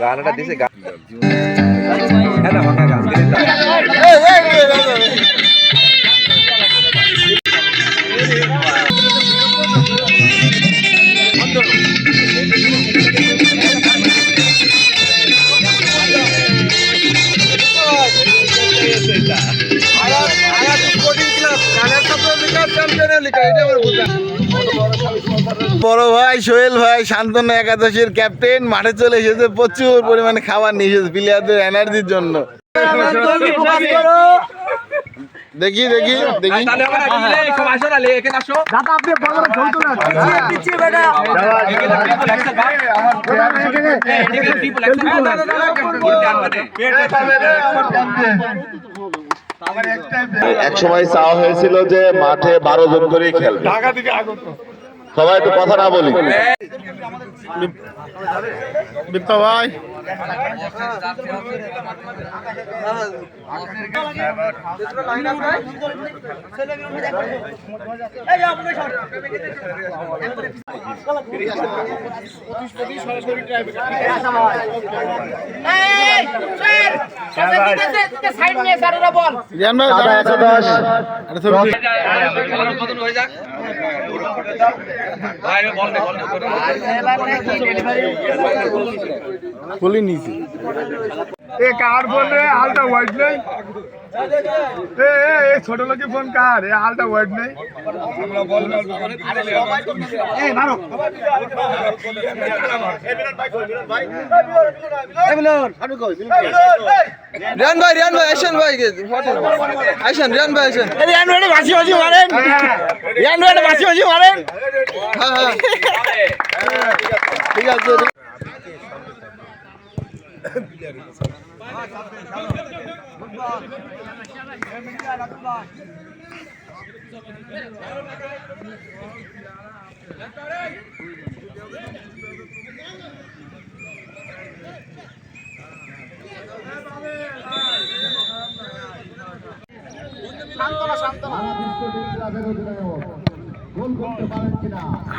গানটা দিছে গান হ্যাঁ না ভাঙা গান দিলে বড় ভাই সোহেল ভাই শান্তনু একাদশের ক্যাপ্টেন মাঠে চলে এসেছে প্রচুর পরিমাণে খাবার নিয়ে এসেছে প্লেয়ারদের এনার্জির জন্য দেখি দেখি দেখি এক সময় চাওয়া হয়েছিল যে মাঠে বারো জন করেই খেলবে সবাই একটু কথা না বলি। ভাই। সাইড বল। বলি নিয়েছি এ কার রে? হালটা হোয়াইট নেই। ছোট লোকের ফোন কার? এ হালটা ওয়াইড নেই। রিয়ান ভাই রিয়ান ভাই আসেন ভাই আসেন রিয়ান ভাই আসেন। রিয়ান ভাই বাসি বাসি মারেন। রিয়ান ভাই বাসি বাসি মারেন। হ্যাঁ হ্যাঁ। ঠিক আছে।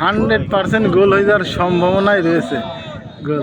হান্ড্রেড পার্সেন্ট গোল হয়ে যাওয়ার সম্ভাবনাই রয়েছে। গোল।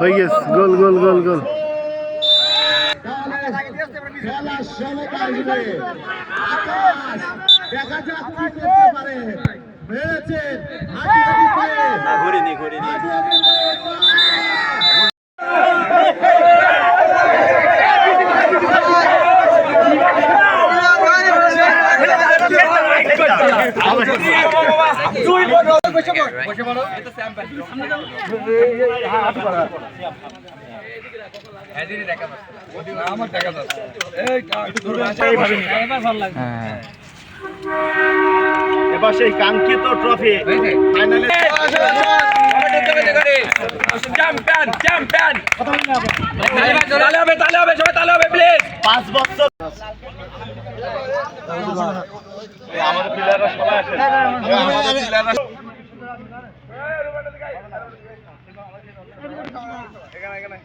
হয়ে গেছে। গোল গোল গোল গোল। এবার সেই কাঙ্ক্ষিত ট্রফি ফাইনালে চ্যাম্পিয়ন চ্যাম্পিয়ন তালে হবে তালে হবে সবাই তালে হবে প্লিজ পাঁচ বছর এখানে এখানে।